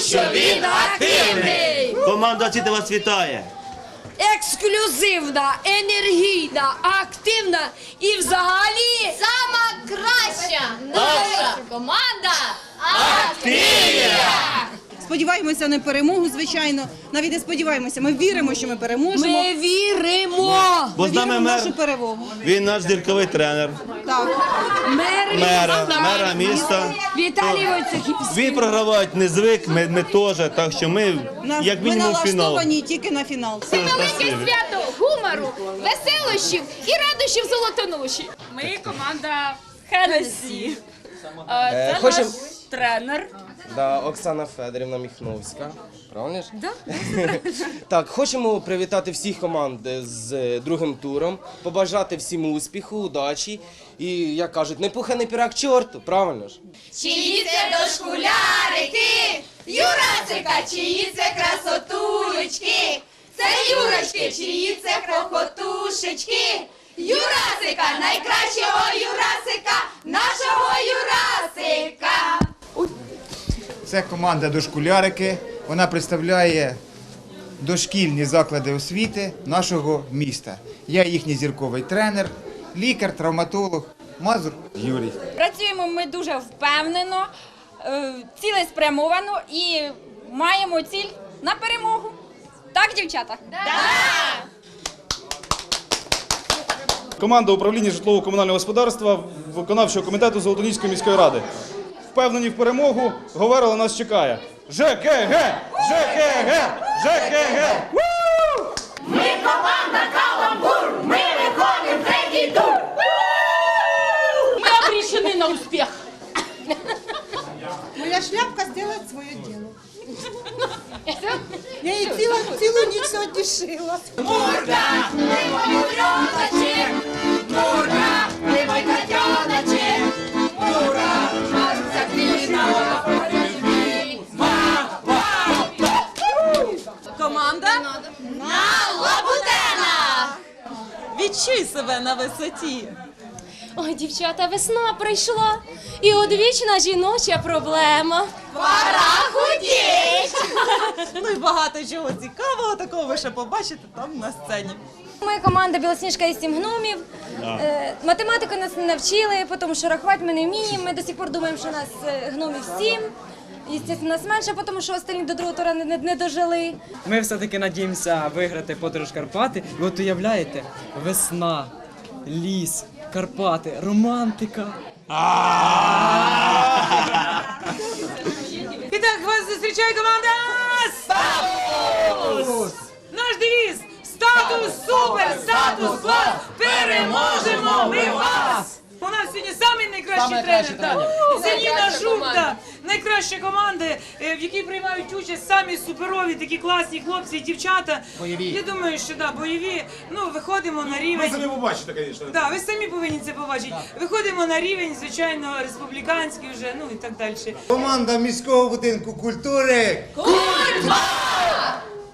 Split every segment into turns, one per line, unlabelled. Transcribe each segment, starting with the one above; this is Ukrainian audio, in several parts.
що він активний.
Команда освіти вас вітає.
Ексклюзивна, енергійна, активна і взагалі
Сама краща наша команда
Сподіваємося на перемогу, звичайно. Навіть не сподіваємося. Ми віримо, що ми переможемо.
ми віримо.
Бо з нами
віримо в нашу перемогу.
він наш зірковий тренер,
Так.
Мер
мера,
міста
мера міста.
Віталій Войцехівський.
Він програвати не звик, ми, ми теж, так що ми
Нас-
як
ми
мінімум фінал.
налаштовані тільки на фінал.
велике свято гумору, веселощів і радощів золотоноші.
Ми команда Хенесі. Це наш
хочем-
тренер.
Да, Оксана Федорівна Міхновська. Правильно ж? так, хочемо привітати всіх команд з е, другим туром, побажати всім успіху, удачі і, як кажуть, не пуха, не пірак чорту, правильно ж?
Чиї це дошкулярики, Юрасика, чиї це красотулечки, це Юрочки, чиї це крохотушечки. Юрасика, найкращого Юрасика, нашого Юрасика.
Це команда дошкулярики. Вона представляє дошкільні заклади освіти нашого міста. Я їхній зірковий тренер, лікар, травматолог Мазур Юрій.
Працюємо ми дуже впевнено, е, цілеспрямовано і маємо ціль на перемогу. Так, дівчата?
Команда управління житлово-комунального господарства виконавчого комітету Золотоніської міської ради. Впевнені в перемогу, Говерла нас чекає. ЖКГ! ЖКГ! ЖКГ!
Ми успіх.
Моя шляпка зробить своє діло. Я її цілу, цілу ніч сьогодні шила.
Команда
На лабутенах!
відчуй себе на висоті.
Ой, дівчата, весна прийшла. І одвічна жіноча проблема.
Пора худіть!
Ну і багато чого цікавого такого ви ще побачите там на сцені.
Ми команда Білосніжка і сім гномів. Е, математику нас не навчили, тому що рахувати ми не вміємо. Ми до сих пор думаємо, що нас е, гномів сім. Естественно, нас менше, тому що останні до другого тура не, не, не дожили.
Ми все-таки надіємося виграти подорож Карпати. І от уявляєте, весна, ліс, Карпати, романтика.
І так вас зустрічає команда Статус! Наш девіз Статус супер! Статус клас! Переможемо ми вас! У нас сьогодні самий найкращий тренер. так. Зеніна Жукта, найкраща команда, е, в якій приймають участь самі суперові, такі класні хлопці і дівчата. Бойові. Я думаю, що да, бойові. Ну, виходимо на рівень. Ви самі побачите, звісно. Да, ви самі повинні це побачити. Виходимо на рівень, звичайно, республіканський вже, ну і так далі.
Команда міського будинку культури. Культура!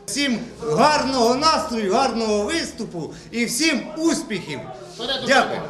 Всім гарного настрою, гарного виступу і всім успіхів. Дякую.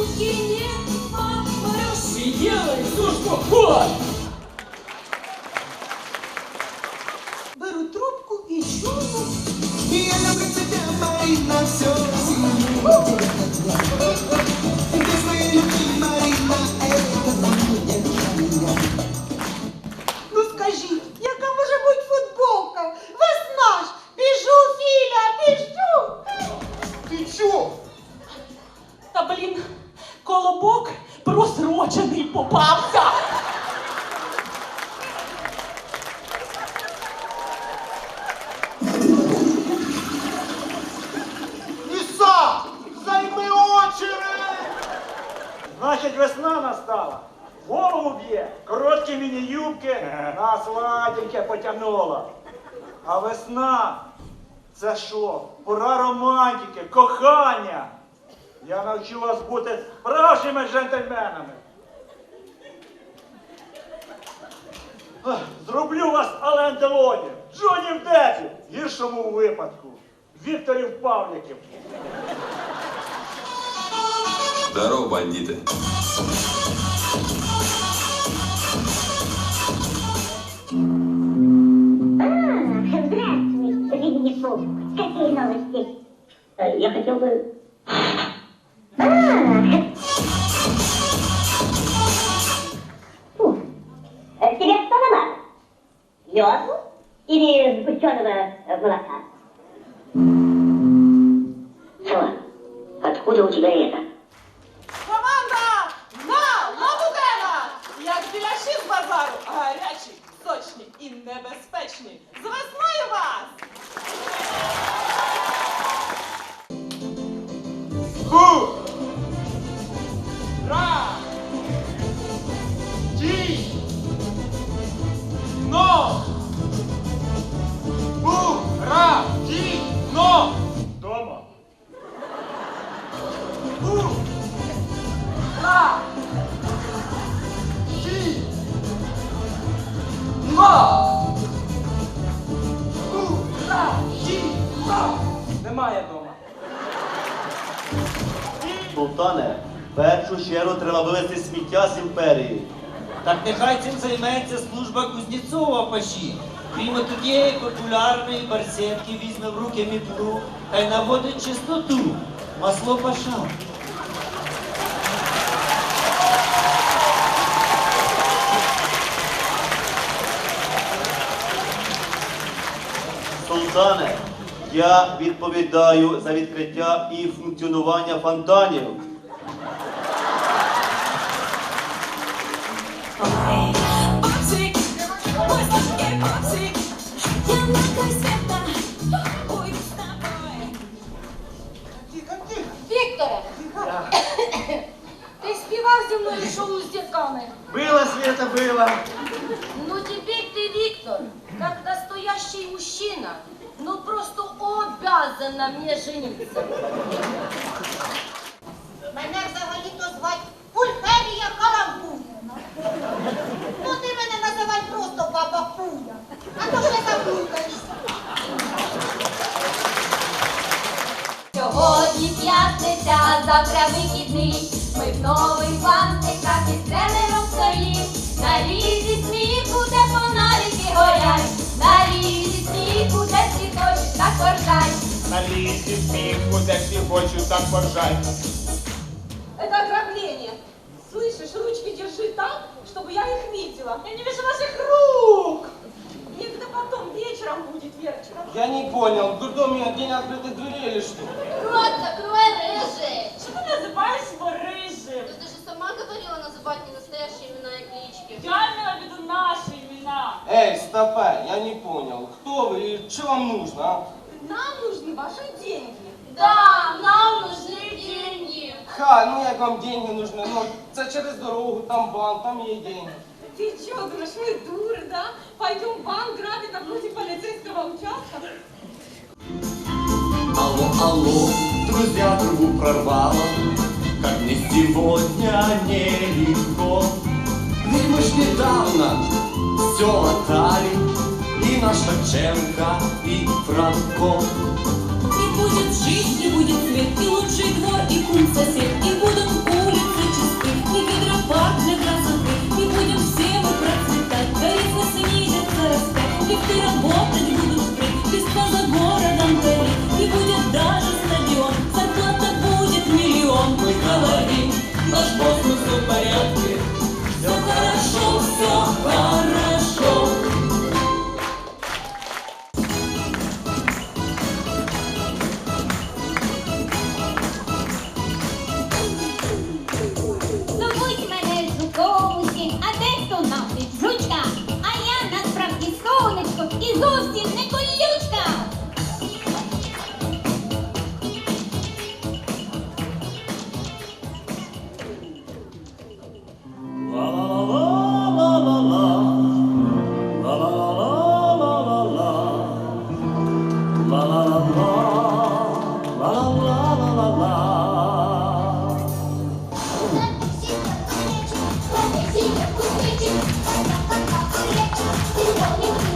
руки не
поброшу. Все, что хочешь. Попався.
Іса! Займи очередь!
Значить, весна настала. Голову б'є, короткі міні-юбки, на сладеньке потягнула. А весна це що? Пора романтики, кохання. Я навчу вас бути справжніми джентльменами. Зроблю вас Ален Делоні, Джонні Деппі, в гіршому випадку, Вікторів Павліків.
Здорово, бандиты.
Здравствуй, Какие новости? Я хотел бы... Йоду или сгущенного молока? Все. Откуда у тебя это?
Команда! На! Лабудена! Як біляші з базару, Гарячий, сочний і небезпечний! З весною
Немає дома.
Султане, в першу чергу треба вивезти сміття з імперії.
Так нехай цим займеться служба Кузнєцова паші. Він от тієї популярної барсетки візьме в руки мітлу та й наводить чистоту. Масло паша.
Султане, я відповідаю за відкриття і функціонування фонтанів.
Вікторе! Ти співав зі мною шоу з зірками.
Била, Света, била.
Обязан на мне жениться.
Мене взагалі-то звать Пульхерія Каламбуя. Ну ти мене називай просто баба Пуля. А то ще заплутаєшся.
Сьогодні п'ятниця, завтра вихідний. Ми в нових бантиках На
лісі сміху, де всі хочуть так поржать.
Это ограбление. Слышишь, ручки держи так, чтобы я их видела. Я не вижу ваших рук. Мне это потом вечером будет, Верочка.
Я не понял, в дурдоме день открытых дверей или что?
Рот закрой, рыжий!
Что ты называешь его рыжим?
Ты же сама говорила называть не настоящие имена и клички.
Я имела в виду наши имена.
Эй, стопе, я не понял, кто вы и что вам нужно, а?
Нам нужны ваши деньги.
Да, нам нужны деньги.
Ха, ну як вам деньги нужны? Ну, це через дорогу, там банк, там є деньги.
Ты что, думаешь, мы дуры, да? Пойдем в банк грабить напротив полицейского участка?
Алло, алло, друзья, трубу прорвало, Как мне сегодня нелегко. Ведь мы ж недавно все латали, И наш Шевченко, и Франко.
И будет жизнь, и будет свет, и лучший двор, и кум сосед, и будут улицы чисты, и гидропарк для красоты,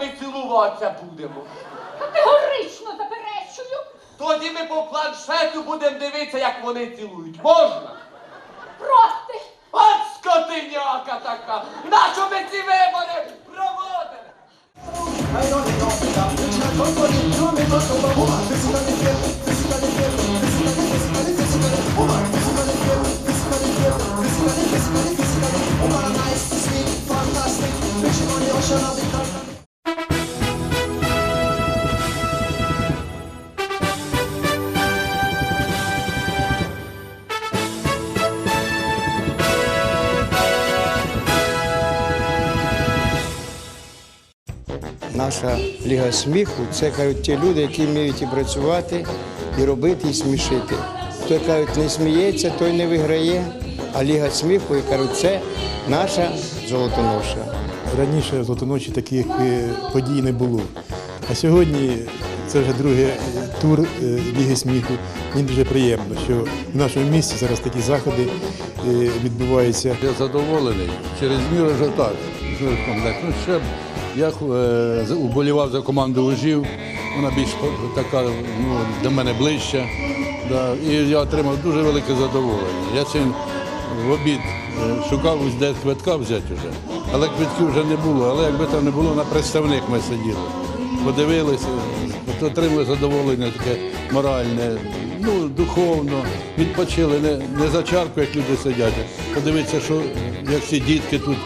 хлопцями цілуватися будемо?
Категорично заперечую.
Тоді ми по планшету будемо дивитися, як вони цілують. Можна?
Проти.
От скотиняка така! Нащо ми ці вибори проводили?
Наша ліга сміху це кажуть ті люди, які вміють і працювати, і робити, і смішити. Хто кажуть, не сміється, той не виграє. А ліга сміху, і кажуть, це наша золотоноша.
Раніше в Золотоночі таких е, подій не було. А сьогодні це вже другий е, тур е, Ліги сміху. Мені дуже приємно, що в нашому місті зараз такі заходи відбуваються.
Я задоволений через мір ажіотаж. Ну, ще я е, за- команду Ужів. Вона більш така ну, до мене ближча. Да, і я отримав дуже велике задоволення. Я сьогодні в обід е, шукав ось де квитка взяти вже, але квитків вже не було. Але якби там не було, на представник ми сиділи. Подивилися, от отримали задоволення таке моральне, ну, духовно, відпочили, не, не за чарку, як люди сидять. Подивитися, що як ці дітки тут,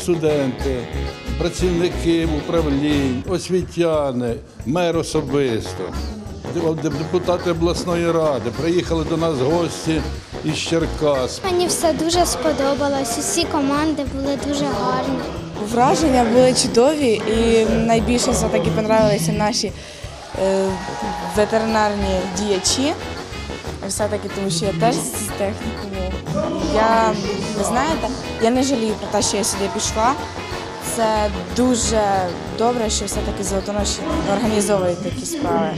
студенти, працівники управлінь, освітяни, мер особисто, депутати обласної ради, приїхали до нас гості із Черкас.
Мені все дуже сподобалось. Усі команди були дуже гарні.
Враження були чудові і найбільше все-таки понравилися наші е, ветеринарні діячі. Все-таки, тому що я теж з технікуму. Я, ви знаєте, я не жалію про те, що я сюди пішла. Це дуже добре, що все-таки золотоноші організовують такі справи.